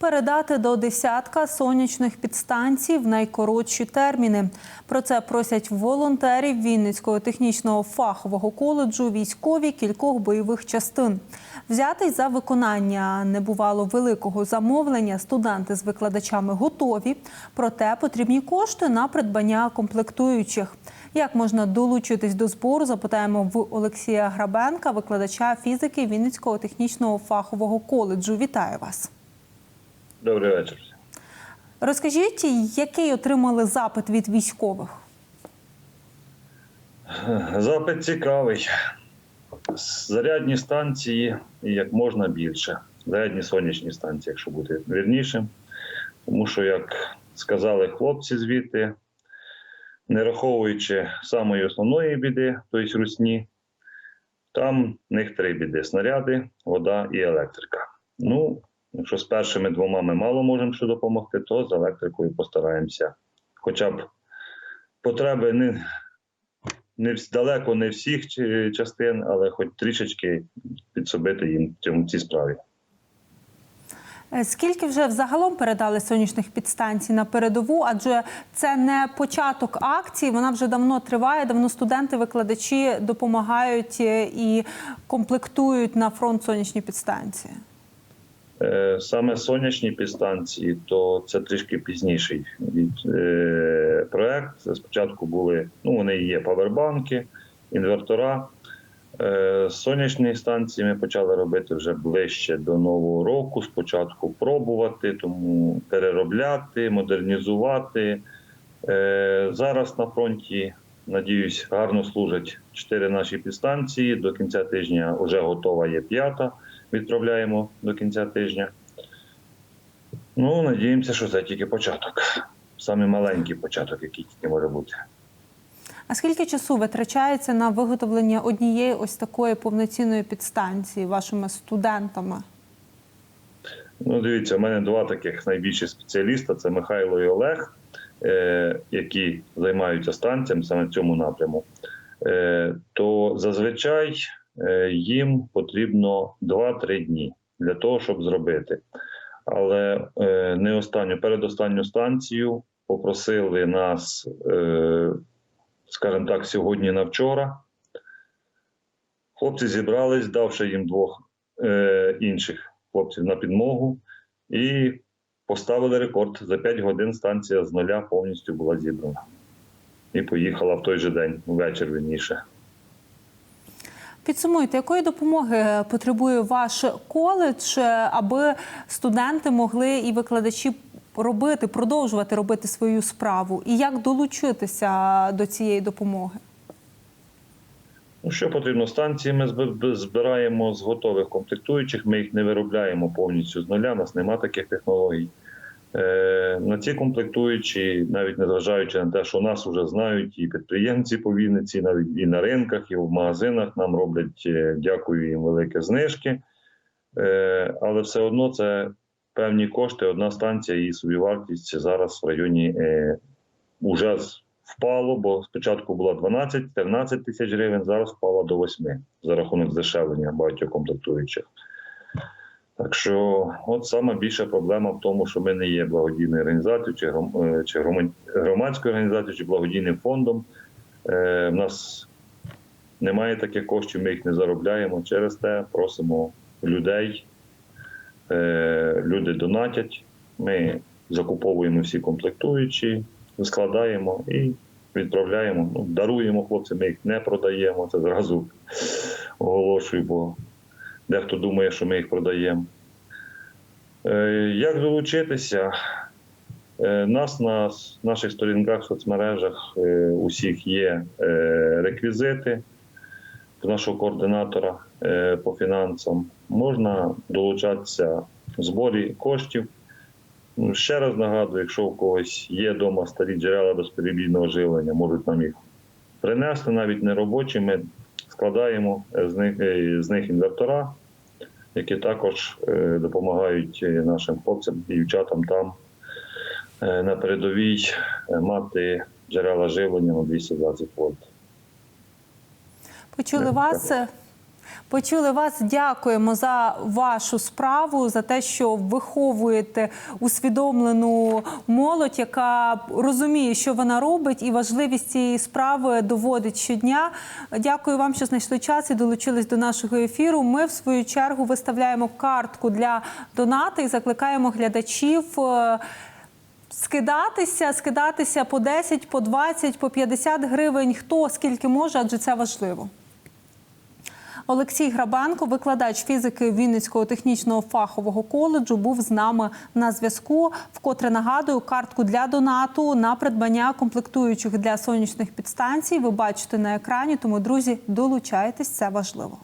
передати до десятка сонячних підстанцій в найкоротші терміни. Про це просять волонтерів Вінницького технічного фахового коледжу військові кількох бойових частин. Взятись за виконання небувало великого замовлення. Студенти з викладачами готові, проте потрібні кошти на придбання комплектуючих. Як можна долучитись до збору? Запитаємо в Олексія Грабенка, викладача фізики Вінницького технічного фахового коледжу. Вітаю вас. Добрий вечір. Розкажіть, який отримали запит від військових? Запит цікавий. Зарядні станції як можна більше. Зарядні сонячні станції, якщо бути вірнішим. Тому що, як сказали хлопці звідти, не раховуючи самої основної біди, тобто русні, там в них три біди: снаряди, вода і електрика. Ну, якщо з першими двома ми мало можемо що допомогти, то з електрикою постараємося. Хоча б потреби не, не далеко не всіх частин, але хоч трішечки підсобити їм в цій справі. Е, Скільки вже взагалом передали сонячних підстанцій на передову? Адже це не початок акції, вона вже давно триває. Давно студенти, викладачі допомагають е, і комплектують на фронт сонячні підстанції. Е, Саме сонячні підстанції, то це трішки пізніший е, проект. Спочатку були, ну вони є павербанки, інвертора. Е, сонячні станції ми почали робити вже ближче до нового року. Спочатку пробувати, тому переробляти, модернізувати. Зараз на фронті, надіюсь, гарно служать чотири наші підстанції. До кінця тижня вже готова є п'ята відправляємо до кінця тижня. Ну, надіємося, що це тільки початок. Саме маленький початок, який тільки може бути. А скільки часу витрачається на виготовлення однієї ось такої повноцінної підстанції вашими студентами? Ну, дивіться, у мене два таких найбільші спеціаліста: це Михайло і Олег, е, які займаються станціями саме в цьому напряму. Е, то зазвичай їм потрібно 2-3 дні для того, щоб зробити. Але е, не останню, передостанню станцію попросили нас, е, скажімо так, сьогодні на вчора. Хлопці зібрались, давши їм двох е, інших хлопців на підмогу, і поставили рекорд. За 5 годин станція з нуля повністю була зібрана. І поїхала в той же день, ввечері вірніше. Підсумуйте, якої допомоги потребує ваш коледж, аби студенти могли і викладачі робити, продовжувати робити свою справу, і як долучитися до цієї допомоги? Ну, що потрібно? Станції ми збираємо з готових комплектуючих, ми їх не виробляємо повністю з нуля, у нас нема таких технологій. Е, на ці комплектуючі, навіть незважаючи на те, що нас вже знають і підприємці по Вінниці, навіть і на ринках, і в магазинах нам роблять, е, дякую їм, великі знижки. Е, але все одно це певні кошти. Одна станція, її собівартість зараз в районі е, з- впало, бо спочатку була 12-13 тисяч гривень, зараз впала до 8 за рахунок здешевлення багатьох комплектуючих. Так що, от саме більша проблема в тому, що ми не є благодійною організацією чи, е, чи грома- громадською організацією, чи благодійним фондом. Е, в нас немає таких коштів, ми їх не заробляємо. Через те просимо людей. Е, люди донатять, ми закуповуємо всі комплектуючі, складаємо і відправляємо. Ну, даруємо хлопцям, ми їх не продаємо. Це зразу оголошую, бо дехто думає, що ми їх продаємо. Е, Як долучитися? Е, Нас на наших сторінках в соцмережах е, усіх є реквізити нашого координатора по фінансам. Можна долучатися в зборі коштів. Ну, Ще раз нагадую, якщо у когось є вдома старі джерела безперебійного живлення, можуть нам їх принести, навіть не робочі. Ми складаємо з них, з них інвертора, які також е, допомагають е, нашим хлопцям і дівчатам там е, на передовій мати джерела живлення на 220 вольт. Почули вас. Почули вас. Дякуємо за вашу справу, за те, що виховуєте усвідомлену молодь, яка розуміє, що вона робить, і важливість цієї справи доводить щодня. Дякую вам, що знайшли час і долучились до нашого ефіру. Ми в свою чергу виставляємо картку для донати і закликаємо глядачів. е, Скидатися, скидатися по 10, по 20, по 50 гривень, хто скільки може, адже це важливо. Олексій Грабенко, викладач фізики Вінницького технічного фахового коледжу, був з нами на зв'язку. Вкотре нагадую, картку для донату на придбання комплектуючих для сонячних підстанцій. Ви бачите на екрані. Тому, друзі, долучайтесь, це важливо.